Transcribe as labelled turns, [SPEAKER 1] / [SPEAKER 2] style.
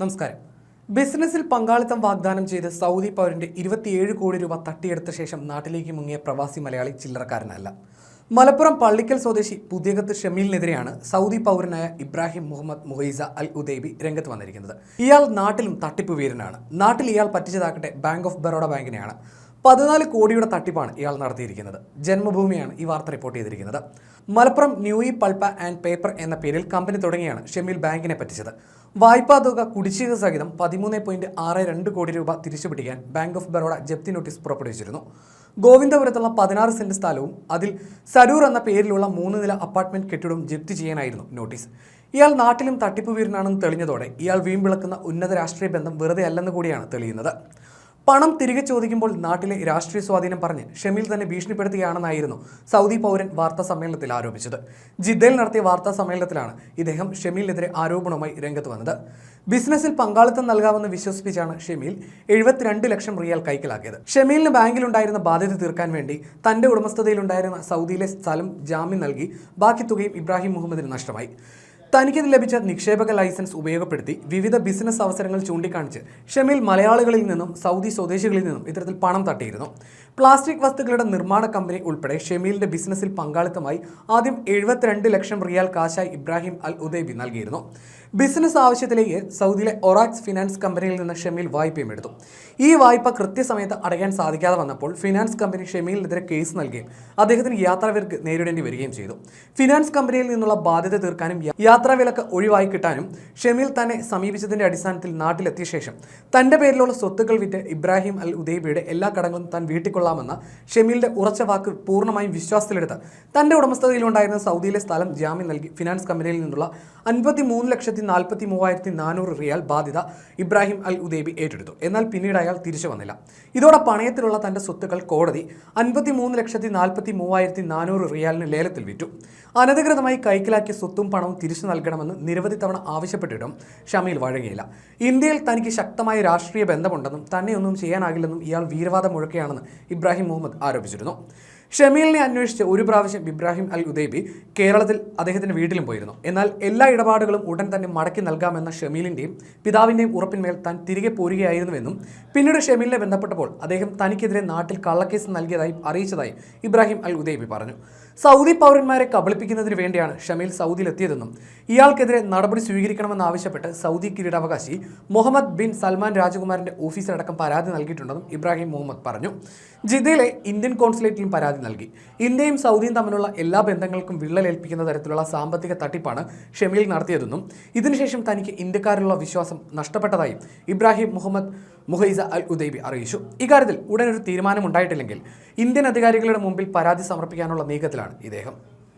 [SPEAKER 1] നമസ്കാരം. ബിസിനസ്സിൽ പങ്കാളിത്തം വാഗ്ദാനം ചെയ്ത് സൗദി പൗരന്റെ ഇരുപത്തിയേഴ് കോടി രൂപ തട്ടിയെടുത്ത ശേഷം നാട്ടിലേക്ക് മുങ്ങിയ പ്രവാസി മലയാളി ചില്ലറക്കാരനല്ല. മലപ്പുറം പള്ളിക്കൽ സ്വദേശി പുതിയകത്ത് ഷമീലിനെതിരെയാണ് Saudi പൗരനായ Ibrahim Mohammed Muhaisa Al Udaibi രംഗത്ത് വന്നിരിക്കുന്നത്. ഇയാൾ നാട്ടിലും തട്ടിപ്പ് വീരനാണ്. നാട്ടിൽ ഇയാൾ പറ്റിച്ചതാക്കട്ടെ ബാങ്ക് ഓഫ് ബറോഡ ബാങ്കിനെയാണ്. പതിനാല് കോടിയുടെ തട്ടിപ്പാണ് ഇയാൾ നടത്തിയിരിക്കുന്നത്. ജന്മഭൂമിയാണ് ഈ വാർത്ത റിപ്പോർട്ട് ചെയ്തിരിക്കുന്നത്. മലപ്പുറം ന്യൂയി പൾപ്പ ആൻഡ് പേപ്പർ എന്ന പേരിൽ കമ്പനി തുടങ്ങിയാണ് ഷെമീൽ ബാങ്കിനെ പറ്റിച്ചത്. വായ്പാ തുക കുടിശ്ശിക സഹിതം പതിമൂന്ന് പോയിന്റ് ആറ് രണ്ട് കോടി രൂപ തിരിച്ചുപിടിക്കാൻ ബാങ്ക് ഓഫ് ബറോഡ ജപ്തി നോട്ടീസ് പുറപ്പെടുവിച്ചിരുന്നു. ഗോവിന്ദപുരത്തുള്ള പതിനാറ് സെന്റ് സ്ഥലവും അതിൽ സരൂർ എന്ന പേരിലുള്ള മൂന്ന് നില അപ്പാർട്ട്മെന്റ് കെട്ടിടവും ജപ്തി ചെയ്യാനായിരുന്നു നോട്ടീസ്. ഇയാൾ നാട്ടിലും തട്ടിപ്പ് വീരനാണെന്ന് തെളിഞ്ഞതോടെ ഇയാൾ വീമ്പിളക്കുന്ന ഉന്നത രാഷ്ട്രീയ ബന്ധം വെറുതെ അല്ലെന്ന് കൂടിയാണ് തെളിയുന്നത്. പണം തിരികെ ചോദിക്കുമ്പോൾ നാട്ടിലെ രാഷ്ട്രീയ സ്വാധീനം പറഞ്ഞ് ഷമീൽ തന്നെ ഭീഷണിപ്പെടുത്തുകയാണെന്നായിരുന്നു സൗദി പൗരൻ വാർത്താ സമ്മേളനത്തിൽ ആരോപിച്ചത്. ജിദ്ദയിൽ നടത്തിയ വാർത്താ സമ്മേളനത്തിലാണ് ഇദ്ദേഹം ഷമീലിനെതിരെ ആരോപണവുമായി രംഗത്ത് വന്നത്. ബിസിനസ്സിൽ പങ്കാളിത്തം നൽകാമെന്ന് വിശ്വസിപ്പിച്ചാണ് ഷമീൽ എഴുപത്തിരണ്ട് ലക്ഷം റിയാൽ കൈക്കലാക്കിയത്. ഷമീലിന് ബാങ്കിലുണ്ടായിരുന്ന ബാധ്യത തീർക്കാൻ വേണ്ടി തന്റെ ഉടമസ്ഥതയിലുണ്ടായിരുന്ന സൗദിയിലെ സ്ഥലം ജാമ്യം നൽകി ബാക്കി തുകയും ഇബ്രാഹിം മുഹമ്മദിന് നഷ്ടമായി. തനിക്കിത് ലഭിച്ച നിക്ഷേപക ലൈസൻസ് ഉപയോഗപ്പെടുത്തി വിവിധ ബിസിനസ് അവസരങ്ങൾ ചൂണ്ടിക്കാണിച്ച് ഷമീൽ മലയാളികളിൽ നിന്നും സൗദി സ്വദേശികളിൽ നിന്നും ഇത്തരത്തിൽ പണം തട്ടിയിരുന്നു. പ്ലാസ്റ്റിക് വസ്തുക്കളുടെ നിർമ്മാണ കമ്പനി ഉൾപ്പെടെ ഷമീലിന്റെ ബിസിനസ്സിൽ പങ്കാളിത്തമായി ആദ്യം എഴുപത്തിരണ്ട് ലക്ഷം റിയാൽ കാശായി ഇബ്രാഹിം അൽ ഉദൈബി നൽകിയിരുന്നു. ബിസിനസ് ആവശ്യത്തിലേക്ക് സൗദിയിലെ ഒറാക്സ് ഫിനാൻസ് കമ്പനിയിൽ നിന്ന് ഷമീൽ വായ്പയും എടുത്തു. ഈ വായ്പ കൃത്യസമയത്ത് അടയ്ക്കാൻ സാധിക്കാതെ വന്നപ്പോൾ ഫിനാൻസ് കമ്പനി ഷമീലിനെതിരെ കേസ് നൽകുകയും അദ്ദേഹത്തിന് യാത്രാവിർക്ക് നേരിടേണ്ടി വരികയും ചെയ്തു. ഫിനാൻസ് കമ്പനിയിൽ നിന്നുള്ള ബാധ്യത തീർക്കാനും യാത്രാവിലക്ക് ഒഴിവായി കിട്ടാനും ഷമീൽ തന്നെ സമീപിച്ചതിന്റെ അടിസ്ഥാനത്തിൽ നാട്ടിലെത്തിയ ശേഷം തന്റെ പേരിലുള്ള സ്വത്തുക്കൾ വിറ്റ് ഇബ്രാഹിം അൽ ഉദൈബിയുടെ എല്ലാ കടങ്ങളും താൻ വീട്ടിക്കൊള്ളാമെന്ന ഷെമീലിന്റെ ഉറച്ച വാക്ക് പൂർണമായും വിശ്വാസത്തിലെടുത്ത് തന്റെ ഉടമസ്ഥതയിലുണ്ടായിരുന്ന സൗദിയിലെ സ്ഥലം ജാമ്യം നൽകി ഫിനാൻസ് കമ്പനിയിൽ നിന്നുള്ള അൻപത്തി മൂന്ന് ലക്ഷത്തി നാൽപ്പത്തി മൂവായിരത്തി നാനൂറ് റിയാൽ ബാധ്യത ഇബ്രാഹിം അൽ ഉദൈബി ഏറ്റെടുത്തു. എന്നാൽ പിന്നീട് അയാൾ തിരിച്ചു വന്നില്ല. ഇതോടെ പണയത്തിലുള്ള തന്റെ സ്വത്തുക്കൾ കോടതി അൻപത്തി മൂന്ന് ലക്ഷത്തി നാൽപ്പത്തി മൂവായിരത്തി നാനൂറ് റിയാലിന് ലേലത്തിൽ വിറ്റു. അനധികൃതമായി കൈക്കലാക്കിയ സ്വത്തും പണവും തിരിച്ചു നൽകണമെന്ന് നിരവധി തവണ ആവശ്യപ്പെട്ടിട്ടും ഷമീൽ വഴങ്ങിയില്ല. ഇന്ത്യയിൽ തനിക്ക് ശക്തമായ രാഷ്ട്രീയ ബന്ധമുണ്ടെന്നും തന്നെ ഒന്നും ചെയ്യാനാകില്ലെന്നും ഇയാൾ വീരവാദം മുഴക്കുകയാണെന്ന് ഇബ്രാഹിം മുഹമ്മദ് ആരോപിച്ചിരുന്നു. ഷമീലിനെ അന്വേഷിച്ച് ഒരു പ്രാവശ്യം ഇബ്രാഹിം അൽ ഉദൈബി കേരളത്തിൽ അദ്ദേഹത്തിന്റെ വീട്ടിലും പോയിരുന്നു. എന്നാൽ എല്ലാ ഇടപാടുകളും ഉടൻ തന്നെ മടക്കി നൽകാമെന്ന ഷമീലിന്റെയും പിതാവിന്റെയും ഉറപ്പിന്മേൽ താൻ തിരികെ പോരുകയായിരുന്നുവെന്നും പിന്നീട് ഷമീലിനെ ബന്ധപ്പെട്ടപ്പോൾ അദ്ദേഹം തനിക്കെതിരെ നാട്ടിൽ കള്ളക്കേസ് നൽകിയതായി അറിയിച്ചതായി ഇബ്രാഹിം അൽ ഉദൈബി പറഞ്ഞു. സൗദി പൗരന്മാരെ കബളിപ്പിക്കുന്നതിന് വേണ്ടിയാണ് ഷമീൽ സൗദിയിലെത്തിയതെന്നും ഇയാൾക്കെതിരെ നടപടി സ്വീകരിക്കണമെന്നാവശ്യപ്പെട്ട് സൗദി കിരീടാവകാശി മുഹമ്മദ് ബിൻ സൽമാൻ രാജകുമാരന്റെ ഓഫീസിലടക്കം പരാതി നൽകിയിട്ടുണ്ടെന്നും ഇബ്രാഹിം മുഹമ്മദ് പറഞ്ഞു. ജിദ്ദയിലെ ഇന്ത്യൻ കോൺസുലേറ്റിലും പരാതി നൽകി. ഇന്ത്യയും സൗദിയും തമ്മിലുള്ള എല്ലാ ബന്ധങ്ങൾക്കും വിള്ളലേൽപ്പിക്കുന്ന തരത്തിലുള്ള സാമ്പത്തിക തട്ടിപ്പാണ് ഷമീൽ നടത്തിയതെന്നും ഇതിനുശേഷം തനിക്ക് ഇന്ത്യക്കാരിലുള്ള വിശ്വാസം നഷ്ടപ്പെട്ടതായും ഇബ്രാഹിം മുഹമ്മദ് മുഹൈസ അൽ ഉദൈബി അറിയിച്ചു. ഇക്കാര്യത്തിൽ ഉടനൊരു തീരുമാനമുണ്ടായിട്ടില്ലെങ്കിൽ ഇന്ത്യൻ അധികാരികളുടെ മുമ്പിൽ പരാതി സമർപ്പിക്കാനുള്ള നീക്കത്തിലാണ് ഇദ്ദേഹം.